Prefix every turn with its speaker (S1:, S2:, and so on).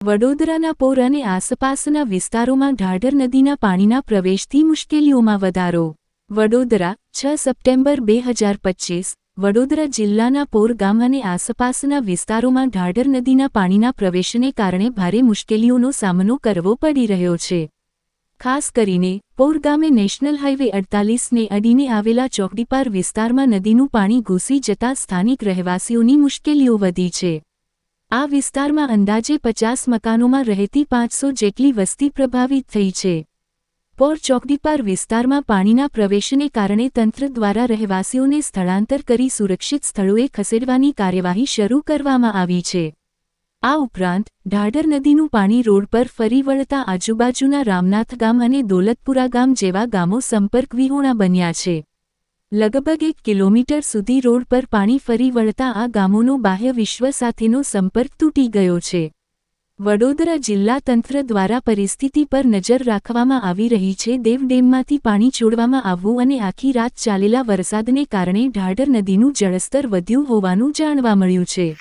S1: વડોદરાના પોર અને આસપાસના વિસ્તારોમાં ઢાઢર નદીના પાણીના પ્રવેશથી મુશ્કેલીઓમાં વધારો. વડોદરા, છ સપ્ટેમ્બર બે હજાર પચ્ચીસ વડોદરા જિલ્લાના પોર ગામ અને આસપાસના વિસ્તારોમાં ઢાઢર નદીના પાણીના પ્રવેશને કારણે ભારે મુશ્કેલીઓનો સામનો કરવો પડી રહ્યો છે. ખાસ કરીને, પોર ગામે નેશનલ હાઇવે અડતાલીસને અડીને આવેલા ચોકડીપાર વિસ્તારમાં નદીનું પાણી ઘૂસી જતા સ્થાનિક રહેવાસીઓની મુશ્કેલીઓ વધી છે. આ વિસ્તારમાં અંદાજે પચાસ મકાનોમાં રહેતી પાંચસો જેટલી વસ્તી પ્રભાવિત થઈ છે. પોર ચોકડીપાર વિસ્તારમાં પાણીના પ્રવેશને કારણે તંત્ર દ્વારા રહેવાસીઓને સ્થળાંતર કરી સુરક્ષિત સ્થળોએ ખસેડવાની કાર્યવાહી શરૂ કરવામાં આવી છે. આ ઉપરાંત, ઢાઢર નદીનું પાણી રોડ પર ફરી વળતા આજુબાજુના રામનાથ ગામ અને દોલતપુરા ગામ જેવા ગામો સંપર્ક વિહોણા બન્યા છે. લગભગ એક કિલોમીટર સુધી રોડ પર પાણી ફરી વળતા આ ગામોનો બાહ્ય વિશ્વ સાથેનો સંપર્ક તૂટી ગયો છે. વડોદરા જિલ્લા તંત્ર દ્વારા પરિસ્થિતિ પર નજર રાખવામાં આવી રહી છે. દેવ ડેમમાંથી પાણી છોડવામાં આવવું અને આખી રાત ચાલેલા વરસાદને કારણે ઢાઢર નદીનું જળસ્તર વધ્યું હોવાનું જાણવા મળ્યું છે.